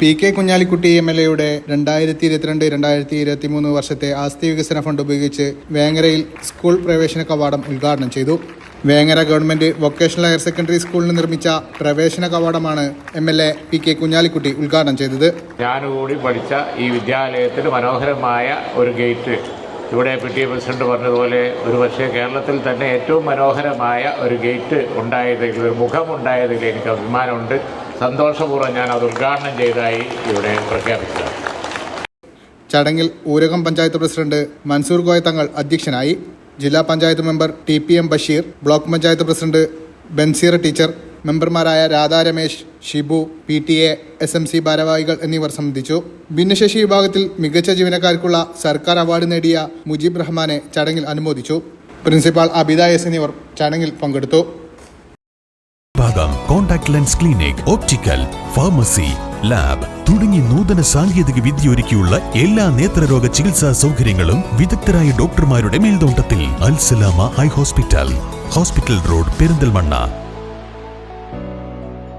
P K Kunhalikutty M L എയുടെ രണ്ടായിരത്തി ഇരുപത്തിരണ്ട് രണ്ടായിരത്തി ഇരുപത്തി മൂന്ന് വർഷത്തെ ആസ്തി വികസന ഫണ്ട് ഉപയോഗിച്ച് വേങ്ങരയിൽ സ്കൂൾ പ്രവേശന കവാടം ഉദ്ഘാടനം ചെയ്തു. Vengara government vocational higher secondary സ്കൂളിന് നിർമ്മിച്ച പ്രവേശന കവാടമാണ് M L A P K Kunhalikutty ഉദ്ഘാടനം ചെയ്തത്. ഞാനുകൂടി പഠിച്ച ഈ വിദ്യാലയത്തിൽ മനോഹരമായ ഒരു ഗേറ്റ്. ഇവിടെ പി ടി പ്രസിഡന്റ് പറഞ്ഞതുപോലെ ഒരു പക്ഷേ കേരളത്തിൽ തന്നെ ഏറ്റവും മനോഹരമായ ഒരു ഗേറ്റ് ഉണ്ടായതിൽ ഒരു മുഖമുണ്ടായതിൽ എനിക്ക് അഭിമാനമുണ്ട്. സന്തോഷപൂർവം ഞാൻ അത് ഉദ്ഘാടനം ചെയ്തതായി ഇവിടെ പ്രഖ്യാപിച്ചത് ചടങ്ങിൽ ഊരകം പഞ്ചായത്ത് പ്രസിഡന്റ് മൻസൂർ ഗോയ തങ്ങൾ അധ്യക്ഷനായി ജില്ലാ panchayat member T P M Basheer block panchayat president Banseer teacher മെമ്പർമാരായ Radha Ramesh Shibu P T A S M C ഭാരവാഹികൾ എന്നിവർ സംബന്ധിച്ചു. ഭിന്നശേഷി വിഭാഗത്തിൽ മികച്ച ജീവനക്കാർക്കുള്ള സർക്കാർ അവാർഡ് നേടിയ മുജീബ് റഹ്മാനെ ചടങ്ങിൽ അനുമോദിച്ചു. പ്രിൻസിപ്പാൾ അബിദ എസ് എന്നിവർ ചടങ്ങിൽ പങ്കെടുത്തു. ഭാഗം contact lens clinic optical pharmacy lab തുടങ്ങി നൂതന സാങ്കേതിക വിദ്യ ഒരുക്കിയുള്ള എല്ലാ നേത്രരോഗ ചികിത്സാ സൗകര്യങ്ങളും വിദഗ്ധരായ ഡോക്ടർമാരുടെ മേൽനോട്ടത്തിൽ. Alsalama high hospital. Hospital road Perinthalmanna.